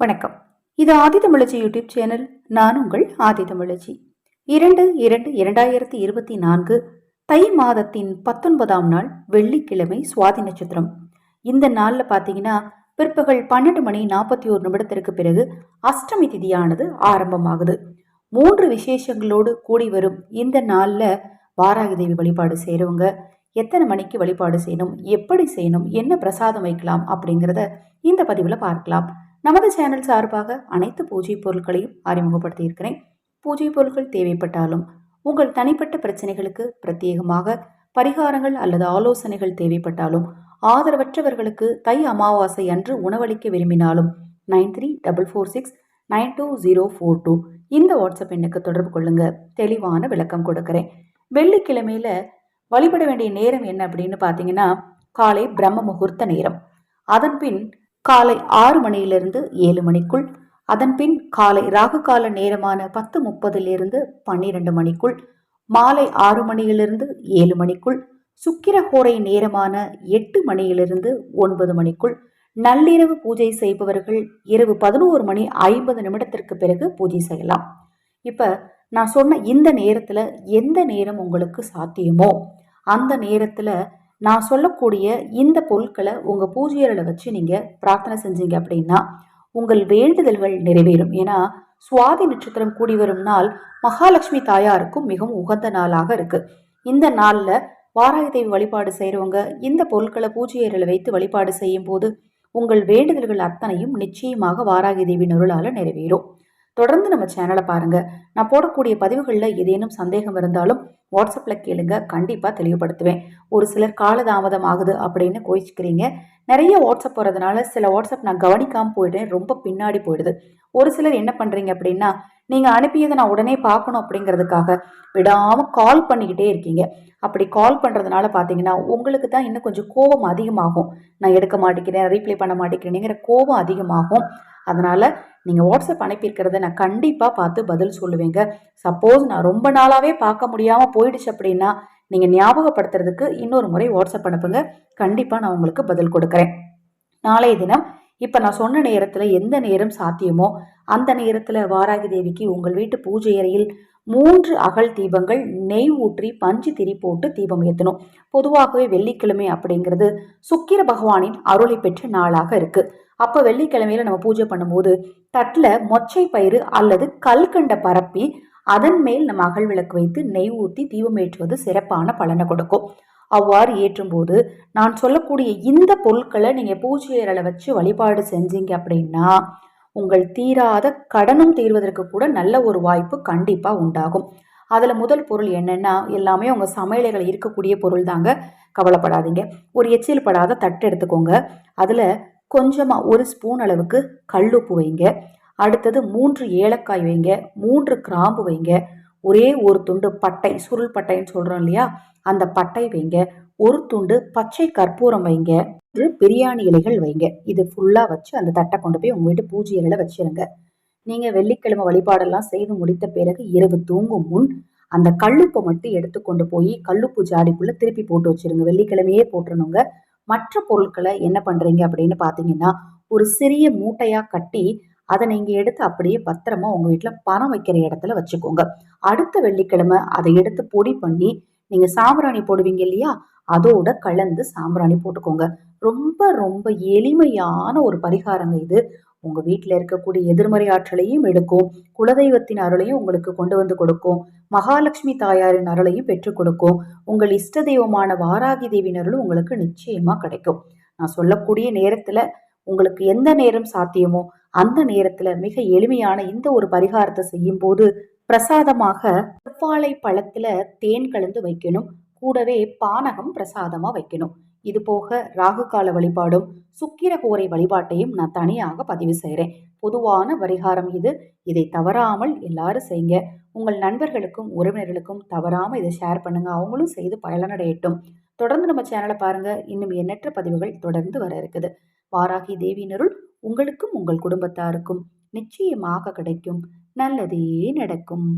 வணக்கம். இது ஆதி தமிழச்சி YouTube channel. நான் உங்கள் ஆதி தமிழச்சி. இரண்டு இரண்டு இரண்டாயிரத்தி இருபத்தி நான்கு தை மாதத்தின் பத்தொன்பதாம் நாள் வெள்ளிக்கிழமை சுவாதி நட்சத்திரம். இந்த நாளில் பார்த்தீங்கன்னா பிற்பகல் பன்னெண்டு மணி நாற்பத்தி ஒரு நிமிடத்திற்கு பிறகு அஷ்டமி திதியானது ஆரம்பமாகுது. மூன்று விசேஷங்களோடு கூடி வரும் இந்த நாளில் வாராகி தேவி வழிபாடு செய்கிறவங்க எத்தனை மணிக்கு வழிபாடு செய்யணும் எப்படி செய்யணும் என்ன பிரசாதம் வைக்கலாம் அப்படிங்கிறத இந்த பதிவில் பார்க்கலாம். நமது சேனல் சார்பாக அனைத்து பூஜை பொருட்களையும் அறிமுகப்படுத்தி இருக்கிறேன் பூஜை பொருட்கள் தேவைப்பட்டாலும் உங்கள் தனிப்பட்ட பிரச்சனைகளுக்கு பிரத்யேகமாக பரிகாரங்கள் அல்லது ஆலோசனைகள் தேவைப்பட்டாலும் ஆதரவற்றவர்களுக்கு தை அமாவாசை அன்று உணவளிக்க விரும்பினாலும் nine three double four six nine two zero four two இந்த வாட்ஸ்அப் எண்ணுக்கு தொடர்பு கொள்ளுங்க. தெளிவான விளக்கம் கொடுக்குறேன். வெள்ளிக்கிழமையில வழிபட வேண்டிய நேரம் என்ன அப்படின்னு பார்த்தீங்கன்னா காலை பிரம்ம முகூர்த்த நேரம். அதன் பின் காலை ஆறு மணியிலிருந்து ஏழு மணிக்குள் அதன்பின் காலை ராகு கால நேரமான பத்து முப்பதிலிருந்து பன்னிரண்டு மணிக்குள் மாலை ஆறு மணியிலிருந்து ஏழு மணிக்குள் சுக்கிரஹோரை நேரமான எட்டு மணியிலிருந்து ஒன்பது மணிக்குள் நள்ளிரவு பூஜை செய்பவர்கள் இரவு பதினோரு மணி ஐம்பது நிமிடத்திற்கு பிறகு பூஜை செய்யலாம். இப்போ நான் சொன்ன இந்த நேரத்தில் எந்த நேரம் உங்களுக்கு சாத்தியமோ? அந்த நேரத்தில் நான் சொல்லக்கூடிய இந்த பொருட்களை உங்கள் பூஜையரில் வச்சு நீங்கள் பிரார்த்தனை செஞ்சீங்க அப்படின்னா உங்கள் வேண்டுதல்கள் நிறைவேறும். ஏன்னா சுவாதி நட்சத்திரம் கூடி வரும் நாள் மகாலட்சுமி தாயாருக்கும் மிகவும் உகந்த நாளாக இருக்குது இந்த நாளில் வாராகி தேவி வழிபாடு செய்கிறவங்க இந்த பொருட்களை பூஜை அறையில் வைத்து வழிபாடு செய்யும் போது உங்கள் வேண்டுதல்கள் அத்தனையும் நிச்சயமாக வாராகி தேவி நொருளால் நிறைவேறும். தொடர்ந்து நம்ம சேனலை பாருங்கள் நான் போடக்கூடிய பதிவுகளில் ஏதேனும் சந்தேகம் இருந்தாலும் வாட்ஸ்அப்பில் கேளுங்க கண்டிப்பாக தெளிவுபடுத்துவேன். ஒரு சிலர் காலதாமதம் ஆகுது அப்படின்னு கோயிச்சுக்கிறீங்க நிறைய வாட்ஸ்அப் போகிறதுனால சில வாட்ஸ்அப் நான் கவனிக்காமல் போயிட்டேன் ரொம்ப பின்னாடி போயிடுது. ஒரு சிலர் என்ன பண்ணுறீங்க அப்படின்னா நீங்கள் அனுப்பியதை நான் உடனே பார்க்கணும் அப்படிங்கிறதுக்காக விடாமல் கால் பண்ணிக்கிட்டே இருக்கீங்க. அப்படி கால் பண்ணுறதுனால பார்த்தீங்கன்னா உங்களுக்கு தான் இன்னும் கொஞ்சம் கோபம் அதிகமாகும். நான் எடுக்க மாட்டேங்கிறேன் ரீப்ளை பண்ண மாட்டேங்கிறேங்கிற கோபம் அதிகமாகும். அதனால் நீங்கள் வாட்ஸ்அப் அனுப்பியிருக்கிறத நான் கண்டிப்பாக பார்த்து பதில் சொல்லுவேங்க. சப்போஸ் நான் ரொம்ப நாளாகவே பார்க்க முடியாமல் போயிடுச்சு அப்படின்னா நீங்கள் ஞாபகப்படுத்துறதுக்கு இன்னொரு முறை வாட்ஸ்அப் அனுப்புங்க. கண்டிப்பாக நான் உங்களுக்கு பதில் கொடுக்குறேன். நாளைய தினம் இப்போ நான் சொன்ன நேரத்தில் எந்த நேரம் சாத்தியமோ அந்த நேரத்தில் வாராகி தேவிக்கு உங்கள் வீட்டு பூஜை அறையில் மூன்று அகல் தீபங்கள் நெய் ஊற்றி பஞ்சு திரி போட்டு தீபம் ஏற்றணும் பொதுவாகவே வெள்ளிக்கிழமை அப்படிங்கிறது சுக்கிர பகவானின் அருளை பெற்ற நாளாக இருக்குது அப்போ வெள்ளிக்கிழமையில நம்ம பூஜை பண்ணும்போது தட்டில் மொச்சை பயிறு அல்லது கல்கண்டை பரப்பி அதன் மேல் நம்ம அகல் விளக்கு வைத்து நெய் ஊற்றி தீபம் ஏற்றுவது சிறப்பான பலனை கொடுக்கும். அவ்வாறு ஏற்றும்போது நான் சொல்லக்கூடிய இந்த பொருட்களை நீங்கள் பூஜை அறையில் வச்சு வழிபாடு செஞ்சீங்க அப்படின்னா உங்கள் தீராத கடனும் தீர்வதற்கு கூட நல்ல ஒரு வாய்ப்பு கண்டிப்பாக உண்டாகும். அதில் முதல் பொருள் என்னென்னா எல்லாமே உங்கள் சமையலைகள் இருக்கக்கூடிய பொருள் தாங்க. கவலைப்படாதீங்க. ஒரு எச்சில் படாத தட்டு எடுத்துக்கோங்க. அதில் கொஞ்சமாக ஒரு ஸ்பூன் அளவுக்கு கல்லுப்பு வைங்க. அடுத்தது மூன்று ஏலக்காய் வைங்க மூன்று கிராம்பு வைங்க. ஒரே ஒரு துண்டு பட்டை சுருள் பட்டைன்னு சொல்கிறோம் இல்லையா? அந்த பட்டை வைங்க. ஒரு துண்டு பச்சை கற்பூரம் வைங்க. ஒரு பிரியாணி இலைகள் வைங்க. இது ஃபுல்லாக வச்சு அந்த தட்டை கொண்டு போய் உங்கள் வீட்டு பூஜை இலையில் வச்சுருங்க. நீங்கள் வெள்ளிக்கிழமை வழிபாடெல்லாம் செய்து முடித்த பிறகு இரவு தூங்கும் முன் அந்த கல்லுப்பை மட்டும் எடுத்துக்கொண்டு போய் கல்லுப்பு ஜாடிக்குள்ளே திருப்பி போட்டு வச்சுருங்க. வெள்ளிக்கிழமையே போட்டுருணுங்க மற்ற பொருட்களை என்ன பண்ணுறீங்க அப்படின்னு பார்த்தீங்கன்னா ஒரு சிறிய மூட்டையாக கட்டி அதை நீங்கள் எடுத்து அப்படியே பத்திரமா உங்கள் வீட்டில் பணம் வைக்கிற இடத்துல வச்சுக்கோங்க. அடுத்த வெள்ளிக்கிழமை அதை எடுத்து பொடி பண்ணி நீங்கள் சாம்பிராணி போடுவீங்க இல்லையா? அதோட கலந்து சாம்பிராணி போட்டுக்கோங்க. ரொம்ப ரொம்ப எளிமையான ஒரு பரிகாரங்க இது. உங்கள் வீட்டில் இருக்கக்கூடிய எதிர்மறை ஆற்றலையும் எடுக்கும். குலதெய்வத்தின் அருளையும் உங்களுக்கு கொண்டு வந்து கொடுக்கும். மகாலட்சுமி தாயாரின் அருளையும் பெற்றுக் கொடுக்கும். உங்கள் இஷ்ட தெய்வமான வாராகி தேவியின் அருளும் உங்களுக்கு நிச்சயமாக கிடைக்கும். நான் சொல்லக்கூடிய நேரத்தில் உங்களுக்கு எந்த நேரம் சாத்தியமோ அந்த நேரத்தில் மிக எளிமையான இந்த ஒரு பரிகாரத்தை செய்யும் போது பிரசாதமாக செவ்வாழை பழத்தில் தேன் கலந்து வைக்கணும். கூடவே பானகம் பிரசாதமாக வைக்கணும். இது போக ராகு கால வழிபாடும் சுக்கிர கோரை வழிபாட்டையும் நான் தனியாக பதிவு செய்கிறேன் பொதுவான பரிகாரம் இது. இதை தவறாமல் எல்லாரும் செய்யுங்க. உங்கள் நண்பர்களுக்கும் உறவினர்களுக்கும் தவறாமல் இதை ஷேர் பண்ணுங்க. அவங்களும் செய்து பயனடையட்டும் தொடர்ந்து நம்ம சேனலை பாருங்க. இன்னும் எண்ணற்ற பதிவுகள் தொடர்ந்து வர இருக்குது. வாராகி தேவியினருள் உங்களுக்கும் உங்கள் குடும்பத்தாருக்கும் நிச்சயமாக கிடைக்கும். நல்லதே நடக்கும்.